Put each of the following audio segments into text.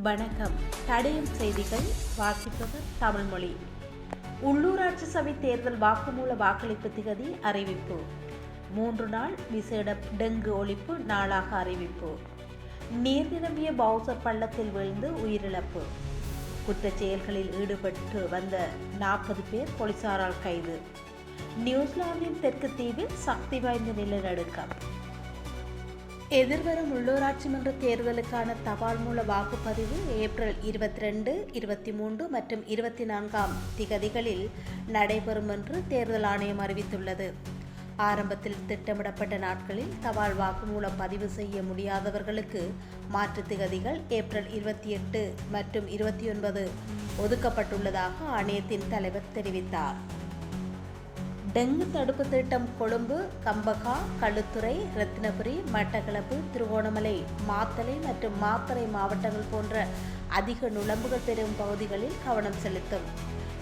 வணக்கம். தடயம் செய்திகள் வாசிப்பவர் தமிழ்மொழி. உள்ளூராட்சி சபை தேர்தல் வாக்குமூல வாக்களிப்பு திகதி அறிவிப்பு. மூன்று நாள் விசேட டெங்கு ஒழிப்பு நாளாக அறிவிப்பு. நீர் நிரம்பிய பவுசர் பள்ளத்தில் விழுந்து உயிரிழப்பு. குற்றச் செயல்களில் ஈடுபட்டு வந்த நாற்பது பேர் போலீசாரால் கைது. நியூசிலாந்தின் தெற்கு தீவில் சக்தி வாய்ந்த நிலநடுக்கம். எதிர்வரும் உள்ளூராட்சி மன்ற தேர்தலுக்கான தபால் மூல வாக்குப்பதிவு ஏப்ரல் இருபத்தி ரெண்டு இருபத்தி மூன்று மற்றும் இருபத்தி நான்காம் திகதிகளில் நடைபெறும் என்று தேர்தல் ஆணையம் அறிவித்துள்ளது. ஆரம்பத்தில் திட்டமிடப்பட்ட நாட்களில் தபால் வாக்கு மூலம் பதிவு செய்ய முடியாதவர்களுக்கு மாற்று திகதிகள் ஏப்ரல் இருபத்தி எட்டு மற்றும் இருபத்தி ஒன்பது ஒதுக்கப்பட்டுள்ளதாக ஆணையத்தின் தலைவர் தெரிவித்தார். டெங்கு தடுப்பு திட்டம் கொழும்பு கம்பகா களுத்துறை ரத்தினபுரி மட்டக்களப்பு திருகோணமலை மாத்தளை மற்றும் மாத்தறை மாவட்டங்கள் போன்ற அதிக நுழம்புகள் பெறும் பகுதிகளில் கவனம் செலுத்தும்.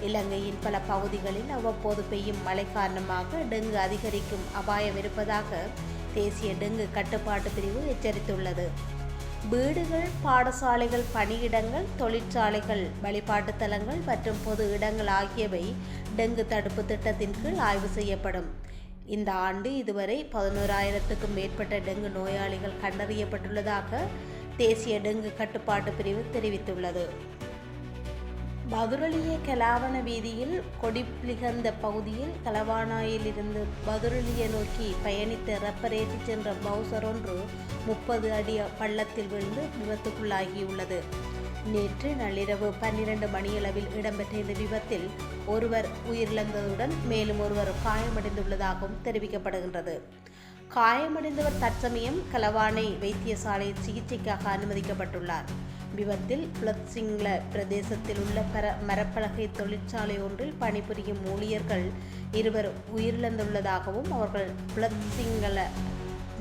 இலங்கையின் பல பகுதிகளில் அவ்வப்போது பெய்யும் மழை காரணமாக டெங்கு அதிகரிக்கும் அபாயம் இருப்பதாக தேசிய டெங்கு கட்டுப்பாட்டு பிரிவு எச்சரித்துள்ளது. வீடுகள் பாடசாலைகள் பணியிடங்கள் தொழிற்சாலைகள் வழிபாட்டு தலங்கள் மற்றும் பொது இடங்கள் ஆகியவை டெங்கு தடுப்பு திட்டத்தின் கீழ் ஆய்வு செய்யப்படும். இந்த ஆண்டு இதுவரை பதினோராயிரத்துக்கும் மேற்பட்ட டெங்கு நோயாளிகள் கண்டறியப்பட்டுள்ளதாக தேசிய டெங்கு கட்டுப்பாட்டு பிரிவு தெரிவித்துள்ளது. பதுரளிய கலாவண வீதியில் கொடிப்ளிகந்த பகுதியில் கலவானாயிலிருந்து பதுரளிய நோக்கி பயணித்த ரப்பரேற்றி சென்ற பவுசர் ஒன்று முப்பது அடி பள்ளத்தில் விழுந்து விபத்துக்குள்ளாகியுள்ளது. நேற்று நள்ளிரவு பன்னிரண்டு மணியளவில் இடம்பெற்ற இந்த விபத்தில் ஒருவர் உயிரிழந்ததுடன் மேலும் ஒருவர் காயமடைந்துள்ளதாகவும் தெரிவிக்கப்படுகின்றது. காயமடைந்தவர் தற்சமயம் கலவானை வைத்தியசாலையில் சிகிச்சைக்காக அனுமதிக்கப்பட்டுள்ளார். விபத்தில் புலத்சிங்ல பிரதேசத்தில் உள்ள பர மரப்பலகை தொழிற்சாலை ஒன்றில் பணிபுரியும் ஊழியர்கள் இருவர் உயிரிழந்துள்ளதாகவும் அவர்கள் புலத்சிங்கள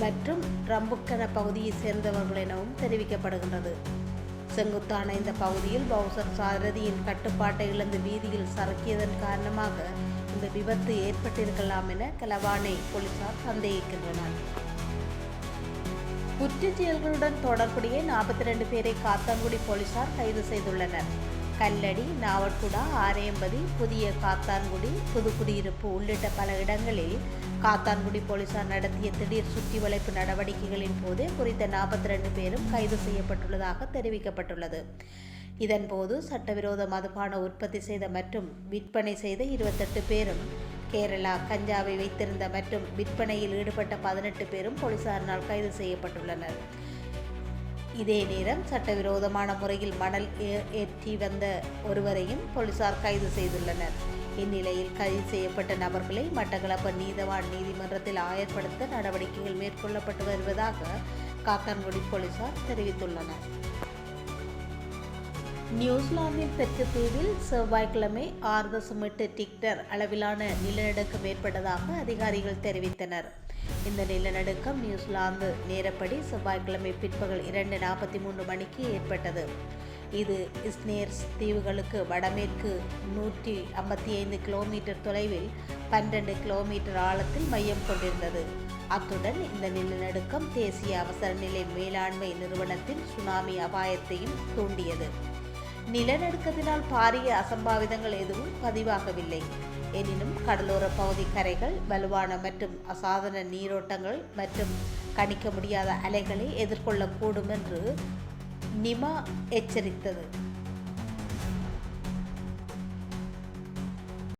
மற்றும் ரம்புக்கன பகுதியைச் சேர்ந்தவர்கள் எனவும் தெரிவிக்கப்படுகின்றது. செங்குத்தான இந்த பகுதியில் பவுசர் சாரதியின் கட்டுப்பாட்டை இழந்து வீதியில் சறுக்கியதன் காரணமாக இந்த விபத்து ஏற்பட்டிருக்கலாம் என கலவானை போலீசார் சந்தேகிக்கின்றனர். குற்றச்செயல்களுடன் தொடர்புடைய நாற்பத்தி ரெண்டு பேரை காத்தான்குடி போலீசார் கைது செய்துள்ளனர். கல்லடி நாவட்குடா ஆரையம்பதி புதிய காத்தான்குடி புதுக்குடியிருப்பு உள்ளிட்ட பல இடங்களில் காத்தான்குடி போலீசார் நடத்திய திடீர் சுற்றி வளைப்பு நடவடிக்கைகளின் போது குறித்த நாற்பத்தி ரெண்டு பேரும் கைது செய்யப்பட்டுள்ளதாக தெரிவிக்கப்பட்டுள்ளது. இதன்போது சட்டவிரோத மதுபான உற்பத்தி செய்த மற்றும் விற்பனை செய்த இருபத்தெட்டு பேரும் கேரளா கஞ்சாவை வைத்திருந்த மற்றும் விற்பனையில் ஈடுபட்ட பதினெட்டு பேரும் போலீசாரினால் கைது செய்யப்பட்டுள்ளனர். இதே நேரம் சட்டவிரோதமான முறையில் மணல் ஏற்றி வந்த ஒருவரையும் போலீசார் கைது செய்துள்ளனர். இந்நிலையில் கைது செய்யப்பட்ட நபர்களை மட்டக்களப்பு நீதவான் நீதிமன்றத்தில் ஆயர்படுத்த நடவடிக்கைகள் மேற்கொள்ளப்பட்டு வருவதாக காத்தான்குடி போலீசார் தெரிவித்துள்ளனர். நியூசிலாந்தின் தெற்கு தீவில் செவ்வாய்க்கிழமை ஆறு தசம் எட்டு டிக்டர் அளவிலான நிலநடுக்கம் ஏற்பட்டதாக அதிகாரிகள் தெரிவித்தனர். இந்த நிலநடுக்கம் நியூசிலாந்து நேரப்படி செவ்வாய்க்கிழமை பிற்பகல் இரண்டு நாற்பத்தி மூன்று மணிக்கு ஏற்பட்டது. இது இஸ்னேர்ஸ் தீவுகளுக்கு வடமேற்கு நூற்றி ஐம்பத்தி ஐந்து கிலோமீட்டர் தொலைவில் பன்னிரண்டு கிலோமீட்டர் ஆழத்தில் மையம் கொண்டிருந்தது. அத்துடன் இந்த நிலநடுக்கம் தேசிய அவசர நிலை மேலாண்மை நிறுவனத்தின் சுனாமி அபாயத்தையும் தூண்டியது. நிலநடுக்கத்தினால் பாரிய அசம்பாவிதங்கள் எதுவும் பதிவாகவில்லை. எனினும் கடலோர பகுதி கரைகள் வலுவான மற்றும் அசாதாரண நீரோட்டங்கள் மற்றும் கணிக்க முடியாத அலைகளை எதிர்கொள்ளக்கூடும் என்று நிமா எச்சரித்தது.